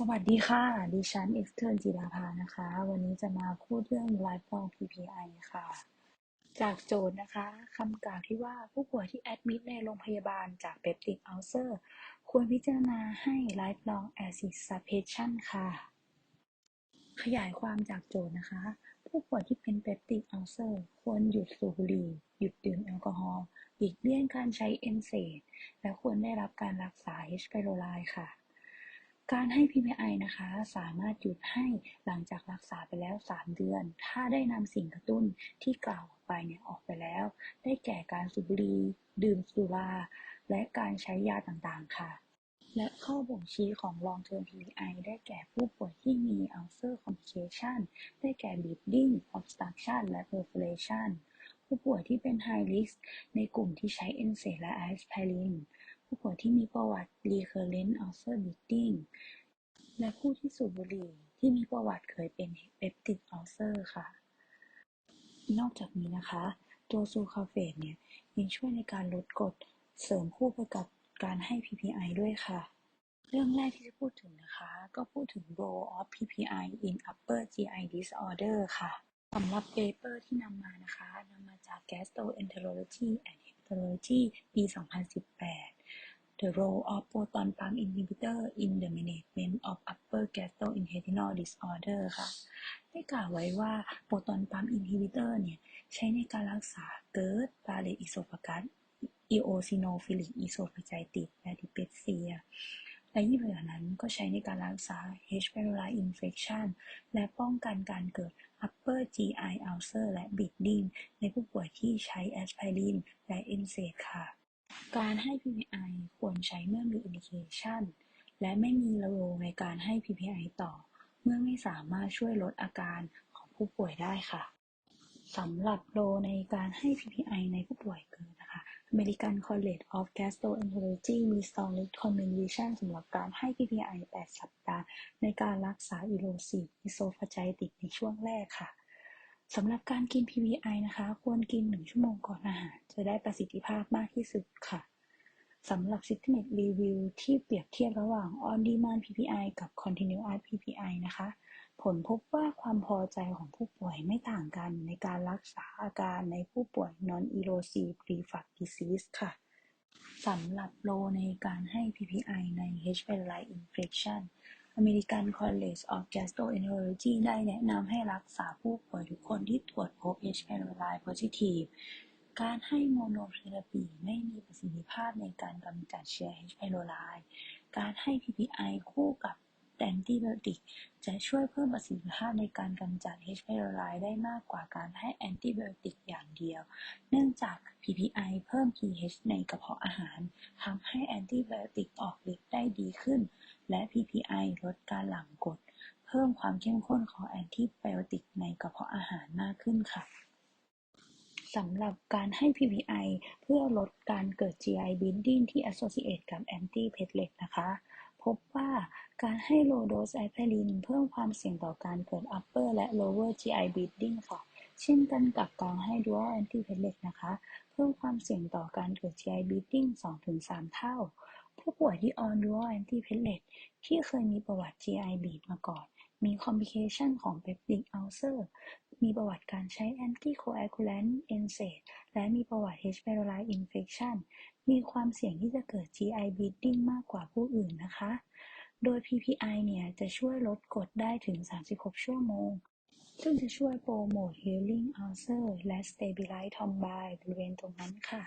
สวัสดีค่ะ ดิฉันเอ็กซ์เทิร์นจิดาภานะคะ วันนี้จะมาพูดเรื่อง lifelong PPI ค่ะ จากโจทย์นะคะคำกล่าวที่ว่าผู้ป่วยที่แอดมิดในโรงพยาบาลจากเปปติกอัลเซอร์ ควรพิจารณาให้ lifelong acid suppression ค่ะ ขยายความจากโจทย์นะคะ ผู้ป่วยที่เป็นเปปติกอัลเซอร์ ควรหยุดสูบบุหรี่ หยุดดื่มแอลกอฮอล์หลีกเลี่ยงการใช้เอนเซดและควรได้รับการรักษา H. pylori ค่ะ การให้ PPI นะคะ สามารถหยุดให้หลังจากรักษาไปแล้ว 3 เดือน ถ้าได้นำสิ่งกระตุ้นที่กล่าวออกไปเนี่ยออกไปแล้ว ได้แก่การสูบบุหรี่ดื่มสุรา และการใช้ยาต่างๆ ค่ะ และข้อบ่งชี้ของ long term PPI ได้แก่ผู้ป่วยที่มี ulcer complication ได้แก่ bleeding obstruction และ perforation ผู้ป่วยที่เป็น high risk ในกลุ่มที่ใช้ NSAID และ aspirin ผู้ป่วยที่มีประวัติ recurrent ulcer bleeding และผู้ที่สูบบุหรี่ที่มีประวัติเคยเป็น peptic ulcer ค่ะ นอกจากนี้นะคะ ตัวซูคาเฟตเนี่ยยังช่วยในการลดกรดเสริมคู่ไปกับการให้ PPI ด้วยค่ะ เรื่องแรกที่จะพูดถึงนะคะ ก็พูดถึง role of PPI in upper GI disorder ค่ะสำหรับเปเปอร์ที่นำมานะคะนำมาจาก Gastroenterology and Hepatology ปี 2018 The role of proton pump inhibitor in the management of upper gastrointestinal disorder ค่ะ ได้กล่าวไว้ว่าโปรตอนปั๊มอินฮิบิเตอร์เนี่ย ใช้ในการรักษาเกิร์ดบาเลตอิโซฟากัสอีโอซิโนฟิลิกอิโซฟาไจติสและดิเปเซีย และยิ่งเหลือนั้นก็ใช้ในการรักษา H. pylori infection และป้องกันการเกิด upper GI ulcer และ bleeding ในผู้ป่วยที่ใช้ aspirin และ NSAID ค่ะ การให้ PPI ควรใช้เมื่อมี indication และไม่มีโลในการให้ PPI ต่อเมื่อไม่สามารถช่วยลดอาการของผู้ป่วยได้ค่ะ สำหรับโลในการให้ PPI ในผู้ป่วยเกิดนะคะ American College of Gastroenterology มี strong recommendation สำหรับการให้ PPI 8 สัปดาห์ ในการรักษา erosive esophagitis ในช่วงแรกค่ะ สำหรับการกิน PPI นะคะ ควรกิน 1 ชั่วโมงก่อนอาหาร จะได้ประสิทธิภาพมากที่สุดค่ะ สำหรับ Systemic Review ที่เปรียบเทียบระหว่าง On Demand PPI กับ Continuous PPI นะคะ ผลพบว่าความพอใจของผู้ป่วยไม่ต่างกันในการรักษาอาการในผู้ป่วย Non-erosive reflux disease ค่ะ สำหรับโลในการให้ PPI ใน H. pylori infection American College of Gastroenterology ได้แนะนำให้รักษาผู้ป่วยทุกคนที่ตรวจพบ H. pylori positive การให้โมโนเทอราปีไม่มีประสิทธิภาพในการกำจัดเชื้อ H. pylori การให้ PPI คู่กับ แอนติไบโอติกจะช่วยเพิ่มประสิทธิภาพในการกำจัด H. pylori ได้มากกว่าการให้แอนติไบโอติกอย่างเดียว เนื่องจาก PPI เพิ่ม pH ในกระเพาะอาหารทำให้แอนติไบโอติกออกฤทธิ์ได้ดีขึ้น และ PPI ลดการหลั่งกรดเพิ่มความเข้มข้นของแอนติไบโอติกในกระเพาะอาหารมากขึ้นค่ะสำหรับการให้ PPI เพื่อลดการเกิด GI bleeding ที่ associate กับ antiplatelet นะคะ พบว่าการให้ low dose aspirin เพิ่มความเสี่ยงต่อการเกิด upper และ lower GI bleeding ค่ะ เช่นกันกับการให้ dual antiplatelet นะคะ เพิ่มความเสี่ยงต่อการเกิด GI bleeding 2-3 เท่า ผู้ป่วยที่ on dual antiplatelet ที่เคยมีประวัติ GI bleed มาก่อน มี complication ของ peptic ulcer มีประวัติการใช้ anticoagulant NSAID และมีประวัติ H. pylori infection มีความเสี่ยงที่จะเกิด GI bleeding มากกว่าผู้อื่นนะคะ โดย PPI เนี่ย จะช่วยลดกรดได้ถึง 36 ชั่วโมง ซึ่งจะช่วยโปรโมท healing ulcer และ stabilize thrombi บริเวณตรงนั้นค่ะ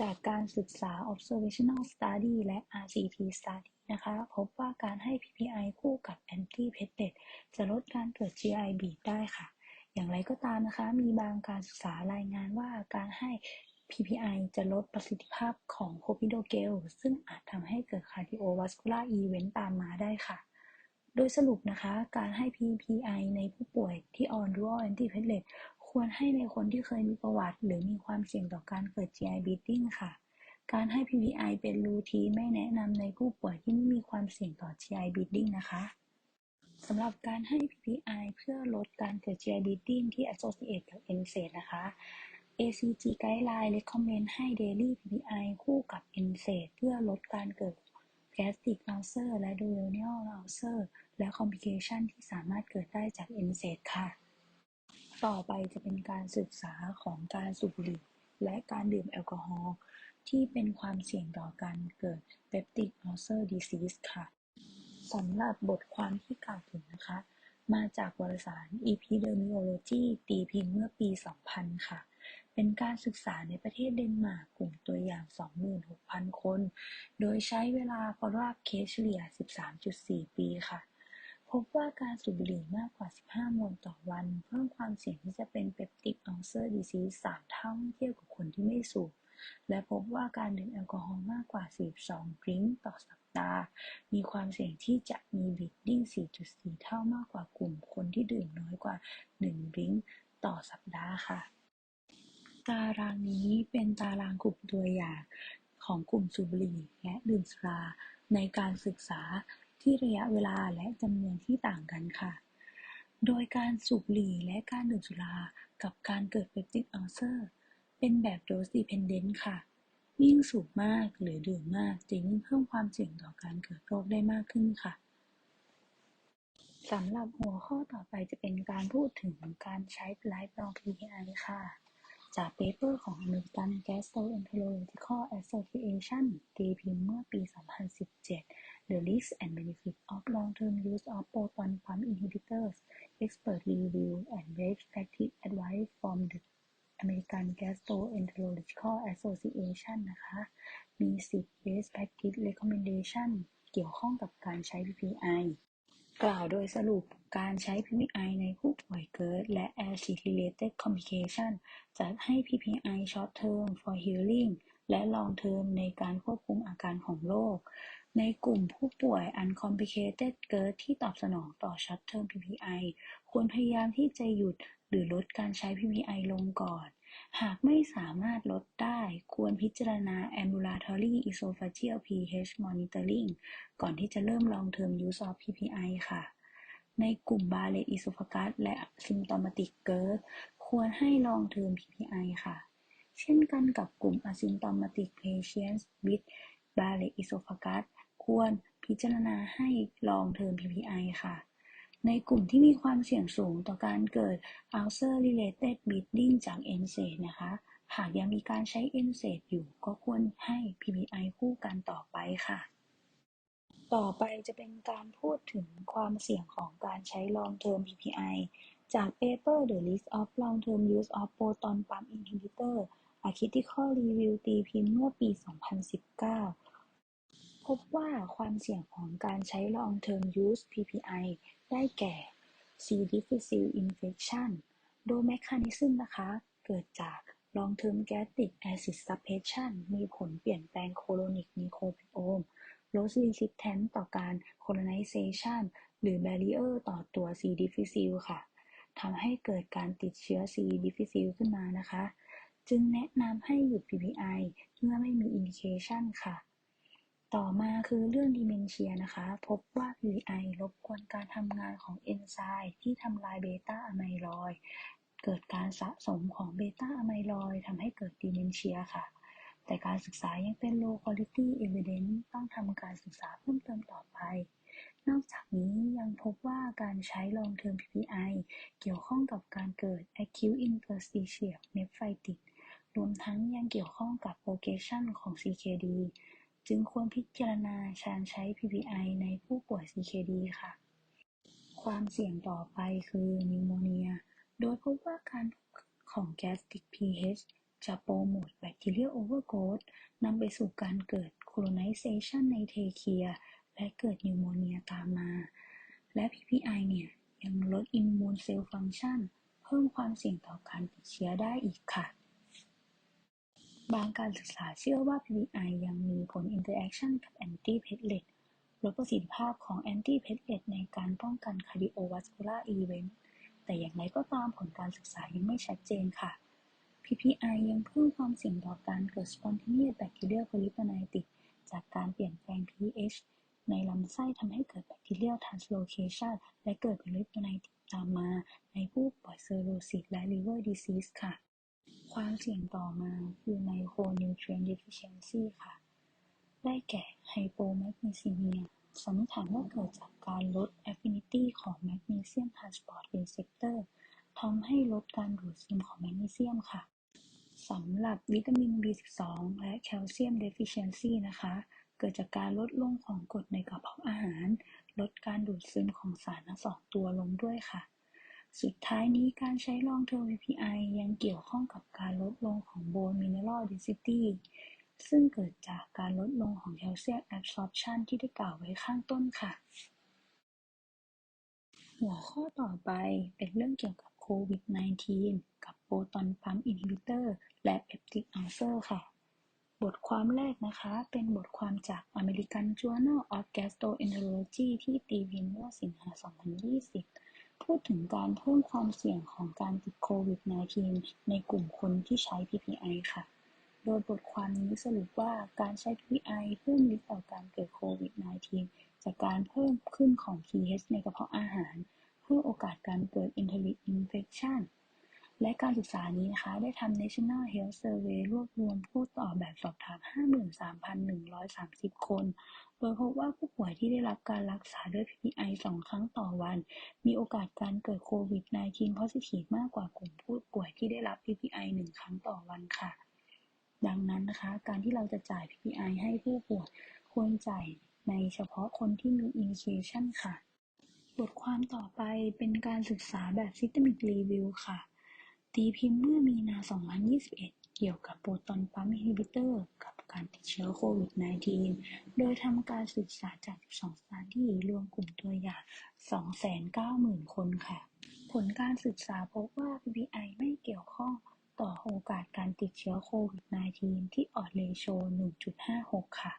จากการศึกษา observational study และ RCT study นะคะ พบว่าการให้ PPI คู่กับ antiplatelet จะลดการเกิด GI bleed ได้ค่ะอย่างไรก็ตามนะคะ มีบางการศึกษารายงานว่าการให้ PPI จะลดประสิทธิภาพของโคพิโดเกลซึ่งอาจทำให้เกิด cardiovascular event ตามมาได้ค่ะ โดยสรุปนะคะ การให้ PPI ในผู้ป่วยที่ on dual antiplatelet ควรให้ในคนที่เคยมีประวัติ หรือมีความเสี่ยงต่อการเกิด GI bleeding ค่ะ การให้ PPI เป็นรูทีไม่แนะนำในผู้ป่วยที่ไม่มีความเสี่ยงต่อ GI bleeding นะคะสำหรับการให้ PPI เพื่อลดการเกิด GI bleeding ที่ associate กับ NSAID นะคะ ACG Guideline recommend ให้ daily PPI คู่กับ NSAID เพื่อลดการเกิด gastric ulcer และ duodenal ulcer และคอมพลิเคชันที่สามารถเกิดได้จาก NSAID ค่ะ ต่อไปจะเป็นการศึกษาของการสูบบุหรี่และการดื่มแอลกอฮอล์ที่เป็นความเสี่ยงต่อการเกิด peptic ulcer disease ค่ะสำหรับบทความที่กล่าวถึงนะคะ มาจากวารสาร Epidemiology ตีพิมพ์เมื่อปี 2000 ค่ะ เป็นการศึกษาในประเทศเดนมาร์ก กลุ่มตัวอย่าง 26,000 คน โดยใช้เวลา follow-up เคสเฉลี่ย 13.4 ปีค่ะ พบว่าการสูบบุหรี่มากกว่า 15 มวนต่อวัน เพิ่มความเสี่ยงที่จะเป็น peptic ulcer disease 3 เท่าเมื่อเทียบกับคนที่ไม่สูบ และพบว่าการดื่มแอลกอฮอล์มากกว่า 42 ดริงก์ต่อสัปดาห์ มีความเสี่ยงที่จะมี bleeding 4.4 เท่ามากกว่ากลุ่มคนที่ดื่มน้อยกว่า 1 ดริงก์ต่อสัปดาห์ค่ะ ตารางนี้เป็นตารางกลุ่มตัวอย่างของกลุ่มสูบบุหรี่และดื่มสุราในการศึกษาที่ระยะเวลาและจำนวนที่ต่างกันค่ะ โดยการสูบบุหรี่และการดื่มสุรากับการเกิด peptic ulcer เป็นแบบ dose dependent ค่ะ ยิ่งสูบมากหรือดื่มมากจะยิ่งเพิ่มความเสี่ยงต่อการเกิดโรคได้มากขึ้นค่ะสำหรับหัวข้อต่อไปจะเป็นการพูดถึงการใช้ lifelong PPI ค่ะ จากเปเปอร์ของ American Gastroenterological Association ตีพิมพ์เมื่อปี 2017 The Risks and Benefits of Long-Term Use of Proton Pump Inhibitors Expert Review and Best Practice Advice from the American Gastroenterological Association นะคะ มี 10 Best Practice Recommendation เกี่ยวข้องกับการใช้ PPI กล่าวโดยสรุป การใช้ PPI ในผู้ป่วยเกิดและ acid-related complication จะให้ PPI short term for healing และ long term ในการควบคุมอาการของโรค ในกลุ่มผู้ป่วย uncomplicated GERD ที่ตอบสนองต่อ short term PPI ควรพยายามที่จะหยุดหรือลดการใช้ PPI ลงก่อน หากไม่สามารถลดได้ ควรพิจารณา ambulatory esophageal pH monitoring ก่อนที่จะเริ่ม long term use of PPI ค่ะ ในกลุ่ม Barrett esophagus และ symptomatic GERD ควรให้ long term PPI ค่ะ เช่นกันกับกลุ่ม asymptomatic patients with Barrett esophagus ควรพิจารณาให้ long term PPI ค่ะ ในกลุ่มที่มีความเสี่ยงสูงต่อการเกิด ulcer related bleeding จาก NSAID นะคะ หากยังมีการใช้ NSAID อยู่ก็ควรให้ PPI คู่กันต่อไปค่ะ ต่อไปจะเป็นการพูดถึงความเสี่ยงของการใช้ long term PPI จากเปเปอร์ The List of Long-Term Use of Proton Pump Inhibitor A Critical Review ตีพิมพ์เมื่อปี 2019 พบว่าความเสี่ยงของการใช้ Long Term Use PPI ได้แก่ C. difficile infection โดย mechanism นะคะ เกิดจาก Long Term Gastric Acid Suppression มีผลเปลี่ยนแปลง Colonic Microbiome Loss Resistance ต่อการ Colonization หรือ Barrier ต่อตัว C. difficile ค่ะทำให้เกิดการติดเชื้อ C. difficile ขึ้นมานะคะ จึงแนะนำให้หยุด PPI เมื่อไม่มี indication ค่ะ ต่อมาคือเรื่อง dementia นะคะ พบว่า PPI รบกวนการทำงานของเอนไซม์ที่ทำลายเบต้าอะไมลอยด์เกิดการสะสมของเบต้าอะไมลอยด์ทำให้เกิด dementia ค่ะ แต่การศึกษายังเป็น low quality evidence ต้องทำการศึกษาเพิ่มเติมต่อไป นอกจากนี้ยังพบว่าการใช้ long term PPI เกี่ยวข้องกับการเกิด acute interstitial nephritis รวมทั้งยังเกี่ยวข้องกับ progression ของ CKD จึงควรพิจารณาการใช้ PPI ในผู้ป่วย CKD ค่ะ ความเสี่ยงต่อไปคือนิวโมเนีย โดยพบว่าการของ gastric pH จะโปรโมท bacterial overgrowth นำไปสู่การเกิด colonization ในเทเคีย และเกิดนิวโมเนียตามมา และ PPI เนี่ย ยังลด immune cell function เพิ่มความเสี่ยงต่อการติดเชื้อได้อีกค่ะ บางการศึกษาเชื่อว่า PPI ยังมีผล interaction กับ anti-platelet ลดประสิทธิภาพของ anti-platelet ในการป้องกัน cardiovascular event แต่อย่างไรก็ตามผลการศึกษายังไม่ชัดเจนค่ะ PPI ยังเพิ่มความเสี่ยงต่อการเกิด spontaneous bacterial peritonitis จากการเปลี่ยนแปลง pH ในลำไส้ทำให้เกิด bacterial translocation และเกิด peritonitis ตามมาในผู้ป่วย cirrhosis และ liver disease ค่ะ ความเสี่ยงต่อมาคือ micronutrient deficiency ค่ะ ได้แก่ไฮโปแมกนีซีเมียสันนิษฐานว่าเกิดจากการลด affinity ของแมกนีเซียมทรานสปอร์ตเรเซปเตอร์ทำให้ลดการดูดซึมของแมกนีเซียมค่ะสำหรับวิตามิน B12 และแคลเซียมเดฟิเชนซีนะคะ เกิดจากการลดลงของกรดในกระเพาะอาหาร ลดการดูดซึมของสารทั้งสองตัวลงด้วยค่ะ สุดท้ายนี้การใช้ long term PPI ยังเกี่ยวข้องกับการลดลงของ bone mineral density ซึ่งเกิดจากการลดลงของแคลเซียมแอบซอร์ปชันที่ได้กล่าวไว้ข้างต้นค่ะ หัวข้อต่อไปเป็นเรื่องเกี่ยวกับโควิด -19 กับโปรตอนปั๊มอินฮิบิเตอร์และเปปติกอัลเซอร์ค่ะ บทความแรกนะคะ เป็นบทความจาก American Journal of Gastroenterology ที่ตีพิมพ์เมื่อสิงหา2020 พูดถึงการเพิ่มความเสี่ยงของการติดโควิด -19 ในกลุ่มคนที่ใช้ PPI ค่ะ โดยบทความนี้สรุปว่าการใช้ PPI เพิ่มริสต่อการเกิดโควิด -19 จากการเพิ่มขึ้นของ pH ในกระเพาะอาหาร เพิ่มโอกาสการเกิด enteric infection และการศึกษานี้นะคะ ได้ทำ National Health Survey รวบรวมผู้ตอบแบบสอบถาม 53,130 คน โดยพบว่าผู้ป่วยที่ได้รับการรักษาด้วย PPI 2ครั้งต่อวัน มีโอกาสการเกิดโควิด -19 positive มากกว่ากลุ่มผู้ป่วยที่ได้รับ PPI 1ครั้งต่อวันค่ะ ดังนั้นนะคะ การที่เราจะจ่าย PPI ให้ผู้ป่วยควรจ่ายในเฉพาะคนที่มี indication ค่ะ บทความต่อไปเป็นการศึกษาแบบ systemic review ค่ะ ตีพิมพ์เมื่อมีนา 2021 เกี่ยวกับโปรตอนปั๊มอินฮิบิเตอร์กับ การติดเชื้อโควิด -19 โดยทำการศึกษาจาก 12 สถานที่รวมกลุ่มตัวอย่าง 290,000 คนค่ะ ผลการศึกษาพบว่า PPI ไม่เกี่ยวข้องต่อโอกาสการติดเชื้อโควิด -19 ที่ออดเรโช 1.56 ค่ะ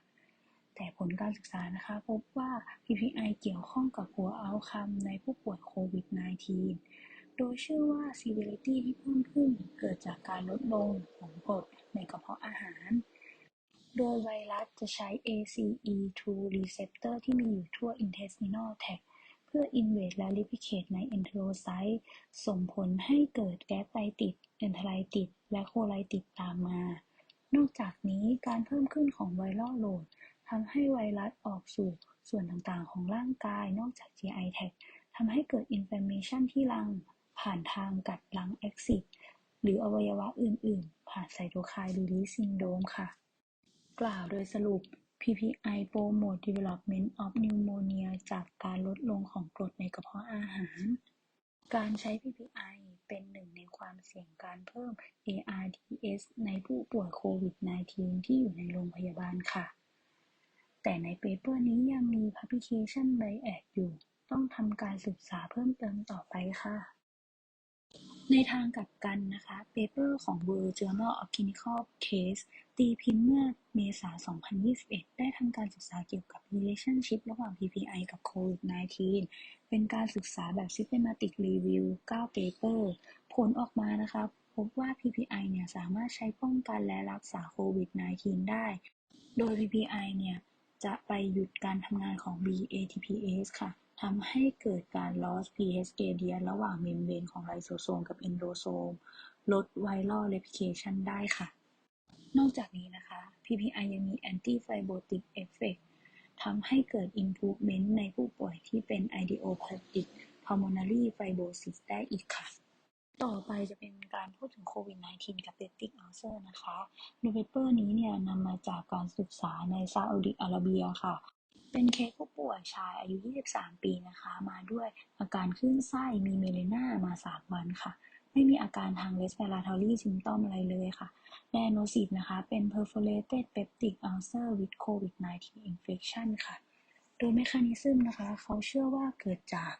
แต่ผลการศึกษานะคะพบว่า PPI เกี่ยวข้องกับหัวเอาคัมในผู้ป่วยโควิด -19 โดยเชื่อว่า severity ที่เพิ่มขึ้นเกิดจากการลดลงของกรดในกระเพาะอาหาร โดยไวรัสจะใช้ ACE2 receptor ที่มีอยู่ทั่ว intestinal tract พื่ออินเวดและลิพิเคตในเอนโทรไซต์ส่งผลให้เกิดแก๊สไตติดเอนไทไลติดและโคไลติดตามมา นอกจากนี้การเพิ่มขึ้นของไวรัลโหลดทำให้ไวรัสออกสู่ส่วนต่างๆ ของร่างกายนอกจาก GI tag ทำให้เกิดอินฟลามเมชันที่รังผ่านทางกัดลังแอคซิสหรืออวัยวะอื่น ๆ ผ่านไซโตไคน์รีลีซินโดมค่ะ กล่าวโดยสรุป PPI Promote Development of Pneumonia จากการลดลงของกรดในกระเพาะอาหาร การใช้ PPI เป็นหนึ่งในความเสี่ยงการเพิ่ม ARDS ในผู้ป่วยโควิด -19 ที่อยู่ในโรงพยาบาลค่ะ แต่ในเปเปอร์นี้ยังมี Publication Bias อยู่ ต้องทำการศึกษาเพิ่มเติมต่อไปค่ะ ในทางกลับกันนะคะ เปเปอร์ของ World Journal of Clinical Case ตีพิมพ์เมื่อเมษายน2021 ได้ทำการศึกษาเกี่ยวกับ relationship ระหว่าง PPI กับ COVID-19 เป็นการศึกษาแบบ systematic review 9 paper ผลออกมานะคะ พบว่า PPI เนี่ยสามารถใช้ป้องกันและรักษาโควิด -19 ได้ โดย PPI เนี่ยจะไปหยุดการทำงานของ BATPase ค่ะ ทำให้เกิดการ loss pH gradient ระหว่างเมมเบรนของไลโซโซมกับเอนโดโซม ลด viral replication ได้ค่ะ นอกจากนี้นะคะ PPI ยังมี anti-fibrotic effect ทำให้เกิด improvement ในผู้ป่วยที่เป็น idiopathic pulmonary fibrosis ได้อีกค่ะ ต่อไปจะเป็นการพูดถึงโควิด -19 กับ peptic ulcer นะคะ โดยเปเปอร์นี้เนี่ยนำมาจากการศึกษาในซาอุดิอาระเบียค่ะ เป็นเคสผู้ป่วยชายอายุ 23 ปีนะคะ มาด้วยอาการคลื่นไส้มีเมเลน่ามา 3 วันค่ะ ไม่มีอาการทาง respiratory symptom อะไรเลยค่ะแนโนซิตนะคะ เป็น perforated peptic ulcer with COVID-19 infection ค่ะ โดยเมคานิซึมนะคะ เขาเชื่อว่าเกิดจาก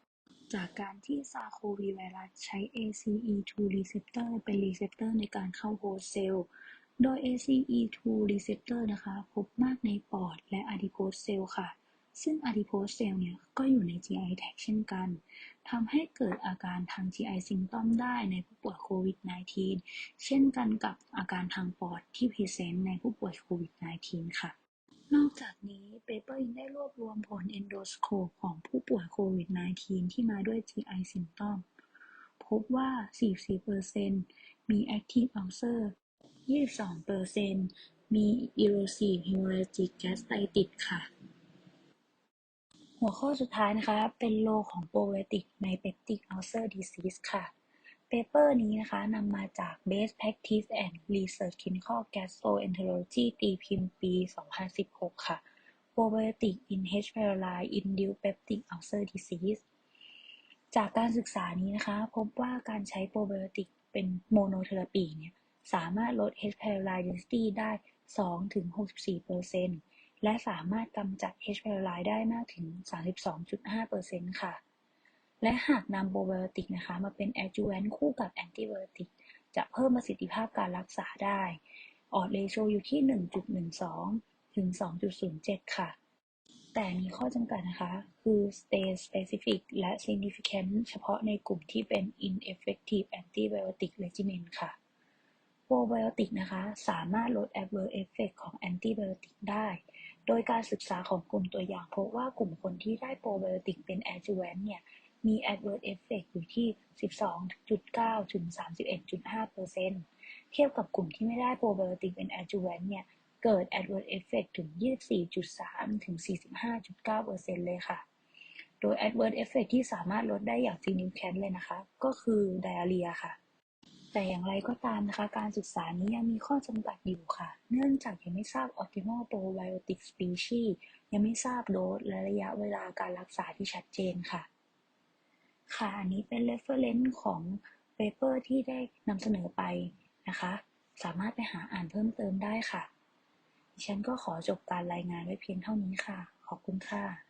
จากการที่ซาโควีไวรัสใช้ ACE2 receptor เป็น receptor ในการเข้าโฮสเซลโดย ACE2 receptor นะคะ พบมากในปอดและ adipose cell ค่ะ ซึ่ง adipose cell เนี่ยก็อยู่ใน GI tag เช่นกันทำให้เกิดอาการทาง GI symptom ได้ในผู้ป่วยโควิด -19 เช่นกันกับอาการทางปอดที่พรีเซนต์ในผู้ป่วยโควิด -19 ค่ะ นอกจากนี้เปเปอร์ยังได้รวบรวมผล endoscope ของผู้ป่วยโควิด -19 ที่มาด้วย GI symptom พบว่า 44%มี active ulcer 22%มมี erosive hemorrhagic gastritis ค่ะ หัวข้อสุดท้ายนะคะ เป็นโลของ probiotic ใน peptic ulcer disease ค่ะ เปเปอร์นี้นะคะนำมาจาก Best Practice and Research Clinical Gastroenterology ตีพิมพ์ปี 2016 ค่ะ Probiotic in H. pylori Induced Peptic Ulcer Disease จากการศึกษานี้นะคะ พบว่าการใช้โปรไบโอติกเป็นโมโนเทอราปีเนี่ยสามารถลด H. pylori density ได้ 2-64% และสามารถกำจัด H. pylori ได้มากถึง 32.5%ค่ะ และหากนำโปรไบโอติกนะคะมาเป็น adjuvant คู่กับแอนติไบโอติกจะเพิ่มประสิทธิภาพการรักษาได้ ออดเรโชอยู่ที่ 1.12 ถึง 2.07 ค่ะ แต่มีข้อจำกัดนะคะ คือ stage specific และ significant เฉพาะในกลุ่มที่เป็น ineffective antibiotic regimen ค่ะโปรไบโอติกนะคะ สามารถลด adverse effect ของแอนติไบโอติกได้ โดยการศึกษาของกลุ่มตัวอย่างพบว่ากลุ่มคนที่ได้โปรไบโอติกเป็น adjuvant เนี่ย มี adverse effect อยู่ที่ 12.9 ถึง 31.5%เทียบกับกลุ่มที่ไม่ได้โปรไบโอติกเป็น adjuvant เนี่ย เกิด adverse effect ถึง 24.3 ถึง 45.9%เลยค่ะ โดย adverse effect ที่สามารถลดได้อย่าง significant เลยนะคะ ก็คือ diarrhea ค่ะ แต่อย่างไรก็ตามนะคะ การศึกษานี้ยังมีข้อจำกัดอยู่ค่ะ เนื่องจากยังไม่ทราบ optimal probiotic species ยังไม่ทราบโดสและระยะเวลาการรักษาที่ชัดเจนค่ะ ค่ะ อันนี้เป็น reference ของ paper ที่ได้นำเสนอไปนะคะ สามารถไปหาอ่านเพิ่มเติมได้ค่ะ ดิฉันก็ขอจบการรายงานไว้เพียงเท่านี้ค่ะ ขอบคุณค่ะ